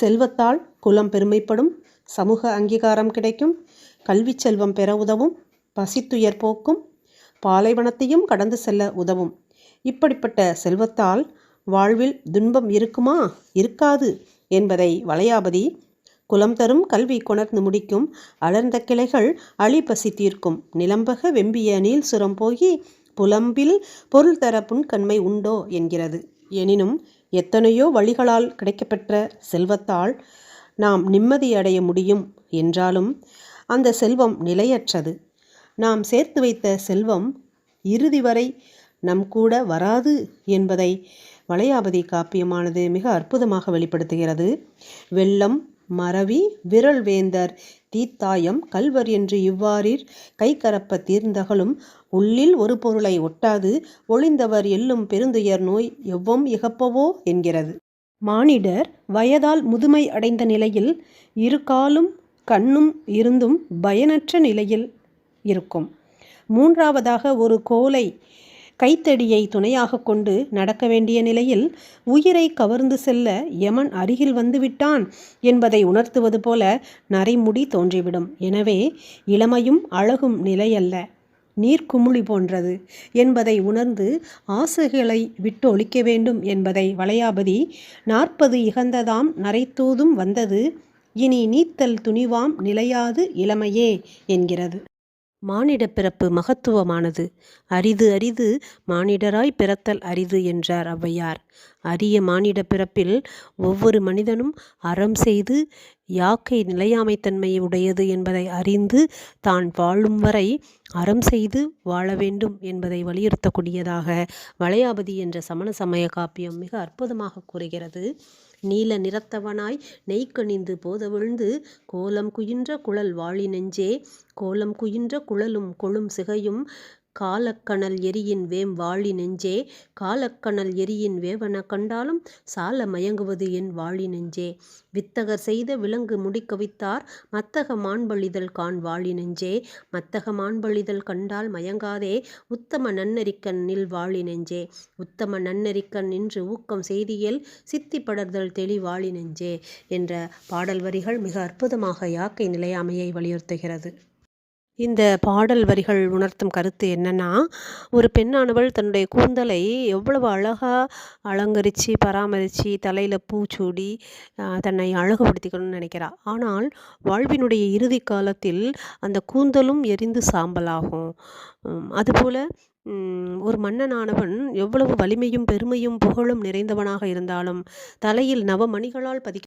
செல்வத்தால் குலம் பெருமைப்படும் சமூக அங்கீகாரம் கிடைக்கும் கல்வி செல்வம் பெற உதவும் பசித்துயர் போக்கும் பாலைவனத்தையும் கடந்து செல்ல உதவும். இப்படிப்பட்ட செல்வத்தால் வாழ்வில் துன்பம் இருக்குமா? இருக்காது என்பதை வளையாபதி குலம் தரும் கல்வி கொணர்ந்து முடிக்கும் அடர்ந்த கிளைகள் அழி பசி தீர்க்கும். நிலம்பக வெம்பிய நீல் சுரம் போகி புலம்பில் பொருள் தர புன்கண்மை உண்டோ என்கிறது. எனினும் எத்தனையோ வழிகளால் கிடைக்கப்பெற்ற செல்வத்தால் நாம் நிம்மதியடைய முடியும் என்றாலும் அந்த செல்வம் நிலையற்றது. நாம் சேர்த்து வைத்த செல்வம் இறுதி வரை நம் கூட வராது என்பதை வளையாபதி காப்பியமானது மிக அற்புதமாக வெளிப்படுத்துகிறது. வெள்ளம் மறவி விரல் வேந்தர் தீத்தாயம் கல்வர் என்று இவ்வாறீர். கைகரப்ப தீர்ந்தகலும் உள்ளில் ஒரு பொருளை ஒட்டாது. ஒளிந்தவர் எல்லும் பெருந்துயர் நோய் எவ்வம் இகப்பவோ என்கிறது. மானிடர் வயதால் முதுமை அடைந்த நிலையில் இரு காலும் கண்ணும் இருந்தும் பயனற்ற நிலையில் இருக்கும். மூன்றாவதாக ஒரு கோலை கைத்தடியை துணையாக கொண்டு நடக்க வேண்டிய நிலையில் உயிரை கவர்ந்து செல்ல யமன் அருகில் வந்துவிட்டான் என்பதை உணர்த்துவது போல நரைமுடி தோன்றிவிடும். எனவே இளமையும் அழகும் நிலையல்ல. நீர்க்குமிழி போன்றது என்பதை உணர்ந்து ஆசைகளை விட்டு ஒழிக்க வேண்டும் என்பதை வளையாபதி நாற்பது இகந்ததாம் நரைத்தூதும் வந்தது இனி நீத்தல் துணிவாம் நிலையாது இளமையே என்கிறது. மானிட பிறப்பு மகத்துவமானது. அரிது அரிது மானிடராய் பிறத்தல் அரிது என்றார் ஔவையார். அரிய மானிட பிறப்பில் ஒவ்வொரு மனிதனும் அறம் செய்து யாக்கை நிலையாமைத்தன்மையை உடையது என்பதை அறிந்து தான் வாழும் வரை அறம் செய்து வாழ வேண்டும் என்பதை வலியுறுத்தக்கூடியதாக வளையாபதி என்ற சமண சமய காப்பியம் மிக அற்புதமாக கூறுகிறது. நீல நிறத்தவனாய் நெய்க்கணிந்து போதவிழ்ந்து கோலம் குயின்ற குழல் வாழி நெஞ்சே கோலம் குயின்ற குழலும் கொழும் சிகையும் காலக்கணல் எரியின் வேம் வாழி நெஞ்சே காலக்கணல் எரியின் வேவன கண்டாலும் சால மயங்குவது என் வாழி நெஞ்சே. வித்தகர் செய்த விலங்கு முடிக்கவித்தார் மத்தக மாண்பழிதல் கான் வாழி நெஞ்சே. மத்தக மாண்பழிதல் கண்டால் மயங்காதே உத்தம நன்னெறிக்கண் நில் வாழி நெஞ்சே. உத்தம நன்னெறிக்கண் நின்று ஊக்கம் செய்தியல் சித்தி படர்தல் தெளிவாழி நெஞ்சே என்ற பாடல் வரிகள் மிக அற்புதமாக யாக்கை நிலையாமையை வலியுறுத்துகிறது. இந்த பாடல் வரிகள் உணர்த்தும் கருத்து என்னென்னா ஒரு பெண்ணானவள் தன்னுடைய கூந்தலை எவ்வளவு அழகாக அலங்கரித்து பராமரித்து தலையில் பூச்சூடி தன்னை அழகுபடுத்திக்கணும்னு நினைக்கிறா. ஆனால் வாழ்வினுடைய இறுதி காலத்தில் அந்த கூந்தலும் எரிந்து சாம்பலாகும். அதுபோல் ஒரு மன்னனானவன் எவ்வளவு வலிமையும் பெருமையும் புகழும் நிறைந்தவனாக இருந்தாலும் தலையில் நவமணிகளால் பதிக்க